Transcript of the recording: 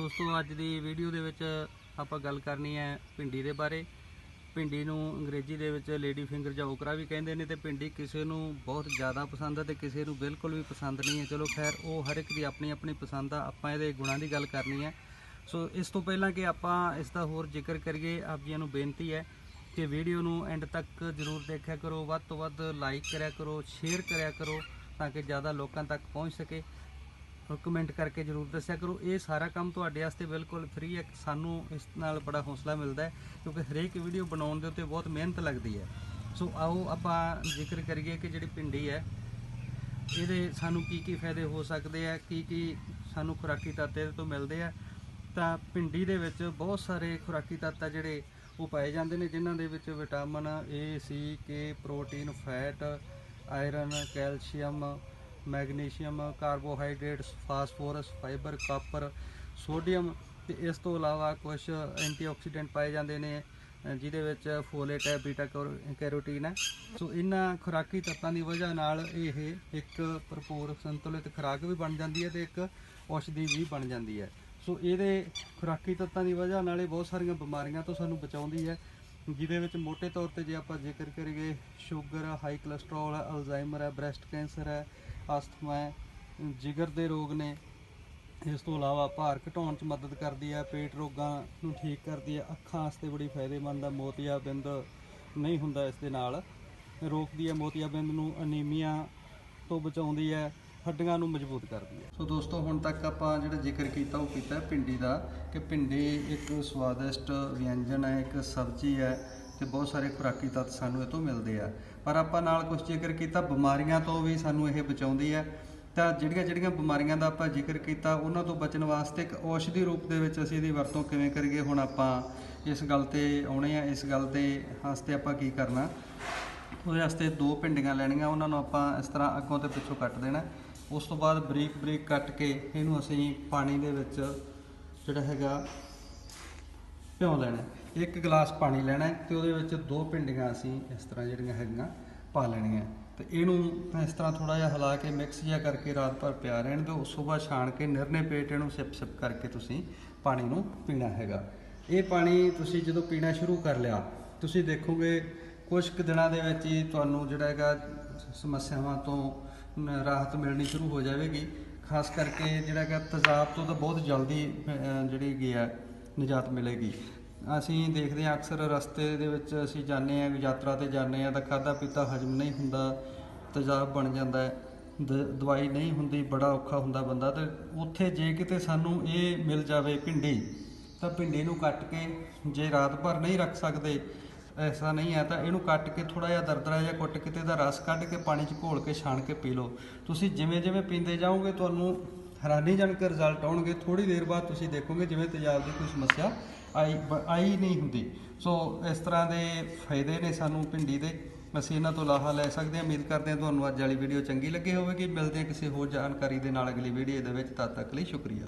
ਦੋਸਤੋ, ਅੱਜ ਦੀ ਵੀਡੀਓ ਦੇ ਵਿੱਚ ਆਪਾਂ ਗੱਲ ਕਰਨੀ ਹੈ ਭਿੰਡੀ ਦੇ ਬਾਰੇ। ਭਿੰਡੀ ਨੂੰ ਅੰਗਰੇਜ਼ੀ ਦੇ ਵਿੱਚ ਲੇਡੀ ਫਿੰਗਰ ਜਾਂ ਓਕਰਾ ਵੀ ਕਹਿੰਦੇ ਨੇ ਤੇ ਭਿੰਡੀ ਕਿਸੇ ਨੂੰ ਬਹੁਤ ਜ਼ਿਆਦਾ ਪਸੰਦ ਹੈ ਤੇ ਕਿਸੇ ਨੂੰ ਬਿਲਕੁਲ ਵੀ ਪਸੰਦ ਨਹੀਂ ਹੈ। ਚਲੋ ਖੈਰ, ਉਹ ਹਰ ਇੱਕ ਦੀ ਆਪਣੀ ਆਪਣੀ ਪਸੰਦ ਆ, ਆਪਾਂ ਇਹਦੇ ਗੁਣਾਂ ਦੀ ਗੱਲ ਕਰਨੀ ਹੈ। ਸੋ ਇਸ ਤੋਂ ਪਹਿਲਾਂ ਕਿ ਆਪਾਂ ਇਸ ਦਾ ਹੋਰ ਜ਼ਿਕਰ ਕਰੀਏ, ਆਪ ਜੀਆਂ ਨੂੰ ਬੇਨਤੀ ਹੈ ਕਿ ਵੀਡੀਓ ਨੂੰ ਐਂਡ ਤੱਕ ਜ਼ਰੂਰ ਦੇਖਿਆ ਕਰੋ, ਵੱਧ ਤੋਂ ਵੱਧ ਲਾਈਕ ਕਰਿਆ ਕਰੋ ਸ਼ੇਅਰ ਕਰਿਆ ਕਰੋ ਤਾਂ ਕਿ ਜ਼ਿਆਦਾ ਲੋਕਾਂ ਤੱਕ ਪਹੁੰਚ ਸਕੇ। ਕਮੈਂਟ ਕਰਕੇ ਜਰੂਰ ਦੱਸਿਆ ਕਰੋ। ਇਹ ਸਾਰਾ ਕੰਮ ਤੁਹਾਡੇ ਵਾਸਤੇ ਬਿਲਕੁਲ ਫ੍ਰੀ ਹੈ। ਸਾਨੂੰ ਇਸ ਨਾਲ ਬੜਾ ਹੌਸਲਾ ਮਿਲਦਾ ਹੈ, ਕਿਉਂਕਿ ਹਰੇਕ ਵੀਡੀਓ ਬਣਾਉਣ ਦੇ ਉੱਤੇ ਬਹੁਤ ਮਿਹਨਤ ਲੱਗਦੀ ਹੈ। ਸੋ ਆਓ ਆਪਾਂ ਜ਼ਿਕਰ ਕਰੀਏ ਕਿ ਜਿਹੜੀ ਭਿੰਡੀ ਹੈ, ਇਹਦੇ ਸਾਨੂੰ ਕੀ ਕੀ ਫਾਇਦੇ ਹੋ ਸਕਦੇ ਆ ਕੀ ਕੀ ਸਾਨੂੰ ਖੁਰਾਕੀ ਤੱਤ ਇਹਦੇ ਤੋਂ ਮਿਲਦੇ ਆ। ਤਾਂ ਭਿੰਡੀ ਦੇ ਵਿੱਚ ਬਹੁਤ ਸਾਰੇ ਖੁਰਾਕੀ ਤੱਤ ਆ ਜਿਹੜੇ ਉਹ ਪਾਏ ਜਾਂਦੇ ਨੇ, ਜਿਨ੍ਹਾਂ ਦੇ ਵਿੱਚ vitamin A C K protein fat iron calcium magnesium, carbohydrates, phosphorus, fibre, copper, sodium ਤੇ ਇਸ ਤੋਂ ਇਲਾਵਾ ਕੁਝ ਐਂਟੀਆਕਸੀਡੈਂਟ ਪਾਏ ਜਾਂਦੇ ਨੇ ਜਿਹਦੇ ਵਿੱਚ ਫੋਲੇਟ ਹੈ, ਬੀਟਾ ਕੈਰੋਟੀਨ ਹੈ। ਸੋ ਇਹਨਾਂ ਖੁਰਾਕੀ ਤੱਤਾਂ ਦੀ ਵਜ੍ਹਾ ਨਾਲ ਇਹ ਇੱਕ ਭਰਪੂਰ ਸੰਤੁਲਿਤ ਖੁਰਾਕ ਵੀ ਬਣ ਜਾਂਦੀ ਹੈ ਤੇ ਇੱਕ ਔਸ਼ਧੀ ਵੀ ਬਣ ਜਾਂਦੀ ਹੈ। ਸੋ ਇਹਦੇ ਖੁਰਾਕੀ ਤੱਤਾਂ ਦੀ ਵਜ੍ਹਾ ਨਾਲ ਇਹ ਬਹੁਤ ਸਾਰੀਆਂ ਬਿਮਾਰੀਆਂ ਤੋਂ ਸਾਨੂੰ ਬਚਾਉਂਦੀ ਹੈ। ਜਿਹਦੇ ਵਿੱਚ ਮੋٹے ਤੌਰ ਤੇ ਜੇ ਆਪਾਂ ਜ਼ਿਕਰ ਕਰੀਏ, ਸ਼ੂਗਰ ਹਾਈ ਕੋਲੇਸਟ੍ਰੋਲ ਹੈ ਅਲਜ਼ਾਈਮਰ ਹੈ ਬ੍ਰੈਸਟ ਕੈਂਸਰ ਹੈ ਅਸਥਮਾ ਹੈ, ਜਿਗਰ ਦੇ ਰੋਗ ਨੇ, ਇਸ ਤੋਂ ਇਲਾਵਾ ਭਾਰ ਘਟਾਉਣ 'ਚ ਮਦਦ ਕਰਦੀ ਹੈ, ਪੇਟ ਰੋਗਾਂ ਨੂੰ ਠੀਕ ਕਰਦੀ ਹੈ, ਅੱਖਾਂ ਵਾਸਤੇ ਬੜੀ ਫਾਇਦੇਮੰਦ ਹੈ, ਮੋਤੀਆਬਿੰਦ ਨਹੀਂ ਹੁੰਦਾ ਇਸ ਦੇ ਨਾਲ। ਰੋਕਦੀ ਹੈ ਮੋਤੀਆਬਿੰਦ ਨੂੰ ਅਨੀਮੀਆ ਤੋਂ ਬਚਾਉਂਦੀ ਹੈ ਹੱਡੀਆਂ ਨੂੰ ਮਜ਼ਬੂਤ ਕਰਦੀ ਹੈ। ਸੋ ਦੋਸਤੋ, ਹੁਣ ਤੱਕ ਆਪਾਂ ਜਿਹੜਾ ਜ਼ਿਕਰ ਕੀਤਾ, ਉਹ ਕੀਤਾ ਹੈ ਭਿੰਡੀ ਦਾ ਕਿ ਭਿੰਡੀ ਇੱਕ ਸਵਾਦਿਸ਼ਟ ਵਿਅੰਜਨ ਹੈ, ਇੱਕ ਸਬਜ਼ੀ ਹੈ ਤੇ ਬਹੁਤ ਸਾਰੇ ਖੁਰਾਕੀ ਤੱਤ ਸਾਨੂੰ ਇਹ ਤੋਂ ਮਿਲਦੇ ਆ। ਪਰ ਆਪਾਂ ਨਾਲ ਕੁਝ ਜ਼ਿਕਰ ਕੀਤਾ, ਬਿਮਾਰੀਆਂ ਤੋਂ ਵੀ ਸਾਨੂੰ ਇਹ ਬਚਾਉਂਦੀ ਹੈ। ਤਾਂ ਜਿਹੜੀਆਂ ਜਿਹੜੀਆਂ ਬਿਮਾਰੀਆਂ ਦਾ ਆਪਾਂ ਜ਼ਿਕਰ ਕੀਤਾ, ਉਹਨਾਂ ਤੋਂ ਬਚਣ ਵਾਸਤੇ ਇੱਕ ਔਸ਼ਧੀ ਰੂਪ ਦੇ ਵਿੱਚ ਅਸੀਂ ਇਹਦੀ ਵਰਤੋਂ ਕਿਵੇਂ ਕਰੀਏ, ਹੁਣ ਆਪਾਂ ਇਸ ਗੱਲ ਤੇ ਆਉਣੇ ਆ। ਇਸ ਗੱਲ ਦੇ ਵਾਸਤੇ ਆਪਾਂ ਕੀ ਕਰਨਾ, ਉਹਦੇ ਵਾਸਤੇ ਦੋ ਭਿੰਡੀਆਂ ਲੈਣੀਆਂ, ਉਹਨਾਂ ਨੂੰ ਆਪਾਂ ਇਸ ਤਰ੍ਹਾਂ ਅੱਗੋਂ ਤੇ ਪਿੱਛੋਂ ਕੱਟ ਦੇਣਾ। ਉਸ ਤੋਂ ਬਾਅਦ ਬਰੀਕ ਬਰੀਕ ਕੱਟ ਕੇ ਇਹਨੂੰ ਅਸੀਂ ਪਾਣੀ ਦੇ ਵਿੱਚ ਜਿਹੜਾ ਹੈਗਾ ਭਿਉਂ ਲੈਣਾ ਇੱਕ ਗਲਾਸ ਪਾਣੀ ਲੈਣਾ ਹੈ ਤੇ ਉਹਦੇ ਵਿੱਚ ਦੋ ਭਿੰਡੀਆਂ ਅਸੀਂ ਇਸ ਤਰ੍ਹਾਂ ਜਿਹੜੀਆਂ ਹੈਗੀਆਂ ਪਾ ਲੈਣੀਆਂ ਤੇ ਇਹਨੂੰ ਇਸ ਤਰ੍ਹਾਂ ਥੋੜਾ ਜਿਹਾ ਹਿਲਾ ਕੇ ਮਿਕਸ ਜਿਹਾ ਕਰਕੇ ਰਾਤ ਭਰ ਪਿਆ ਰਹਿਣ ਦਿਓ। ਉਸ ਤੋਂ ਬਾਅਦ ਛਾਣ ਕੇ ਨਿਰਨੇ ਪੇਟ ਇਹਨੂੰ ਸਿਪ ਸਿਪ ਕਰਕੇ ਤੁਸੀਂ ਪਾਣੀ ਨੂੰ ਪੀਣਾ ਹੈਗਾ। ਇਹ ਪਾਣੀ ਤੁਸੀਂ ਜਦੋਂ ਪੀਣਾ ਸ਼ੁਰੂ ਕਰ ਲਿਆ, ਤੁਸੀਂ ਦੇਖੋਗੇ ਕੁਝ ਕੁ ਦਿਨਾਂ ਦੇ ਵਿੱਚ ਹੀ ਤੁਹਾਨੂੰ ਜਿਹੜਾ ਹੈਗਾ ਸਮੱਸਿਆਵਾਂ ਤੋਂ ਰਾਹਤ ਮਿਲਣੀ ਸ਼ੁਰੂ ਹੋ ਜਾਵੇਗੀ। ਖਾਸ ਕਰਕੇ ਜਿਹੜਾ ਕਿ ਤੇਜ਼ਾਬ ਤੋਂ ਤਾਂ ਬਹੁਤ ਜਲਦੀ ਜਿਹੜੀ ਹੈਗੀ ਆ, ਨਿਜਾਤ ਮਿਲੇਗੀ। ਅਸੀਂ ਦੇਖਦੇ ਹਾਂ ਅਕਸਰ ਰਸਤੇ ਦੇ ਵਿੱਚ ਅਸੀਂ ਜਾਂਦੇ ਹਾਂ ਯਾਤਰਾ ਤੇ ਜਾਂਦੇ ਹਾਂ ਤਾਂ ਖਾਦਾ ਪੀਤਾ ਹਜਮ ਨਹੀਂ ਹੁੰਦਾ, ਤੇਜ਼ਾਬ ਬਣ ਜਾਂਦਾ ਹੈ। ਦ- ਦਵਾਈ ਨਹੀਂ ਹੁੰਦੀ, ਬੜਾ ਔਖਾ ਹੁੰਦਾ ਬੰਦਾ ਤੇ ਉੱਥੇ ਜੇ ਕਿਤੇ ਸਾਨੂੰ ਇਹ ਮਿਲ ਜਾਵੇ ਭਿੰਡੀ, ਤਾਂ ਭਿੰਡੀ ਨੂੰ ਕੱਟ ਕੇ ਜੇ ਰਾਤ ਭਰ ਨਹੀਂ ਰੱਖ ਸਕਦੇ ਐਸਾ ਨਹੀਂ ਹੈ ਤਾਂ ਇਹਨੂੰ ਕੱਟ ਕੇ ਥੋੜਾ ਜਿਹਾ ਦਰਦਰਾ ਜਿਹਾ ਕੁੱਟ ਕੇ ਤੇ ਇਹਦਾ ਰਸ ਕੱਢ ਕੇ ਪਾਣੀ 'ਚ ਘੋਲ ਕੇ ਛਾਣ ਕੇ ਪੀ ਲਓ। ਤੁਸੀਂ ਜਿਵੇਂ ਜਿਵੇਂ ਪੀਂਦੇ ਜਾਓਗੇ ਤੁਹਾਨੂੰ ਹੈਰਾਨੀਜਨਕ ਰਿਜ਼ਲਟ ਆਉਣਗੇ। ਥੋੜੀ ਦੇਰ ਬਾਅਦ ਤੁਸੀਂ ਦੇਖੋਗੇ ਜਿਵੇਂ ਤੇਜ਼ਾਬ ਦੀ ਕੋਈ ਸਮੱਸਿਆ ਆਈ ਆਈ ਨਹੀਂ ਹੁੰਦੀ। ਸੋ ਇਸ ਤਰ੍ਹਾਂ ਦੇ ਫਾਇਦੇ ਨੇ ਸਾਨੂੰ ਭਿੰਡੀ ਦੇ। ਅਸੀਂ ਇਹਨਾਂ ਤੋਂ ਲਾਹਾ ਲੈ ਸਕਦੇ ਹਾਂ। ਉਮੀਦ ਕਰਦੇ ਹਾਂ ਤੁਹਾਨੂੰ ਅੱਜ ਵਾਲੀ ਵੀਡੀਓ ਚੰਗੀ ਲੱਗੀ ਹੋਵੇਗੀ। ਮਿਲਦੇ ਹਾਂ ਕਿਸੇ ਹੋਰ ਜਾਣਕਾਰੀ ਦੇ ਨਾਲ ਅਗਲੀ ਵੀਡੀਓ ਦੇ ਵਿੱਚ। ਤਦ ਤੱਕ ਲਈ ਸ਼ੁਕਰੀਆ।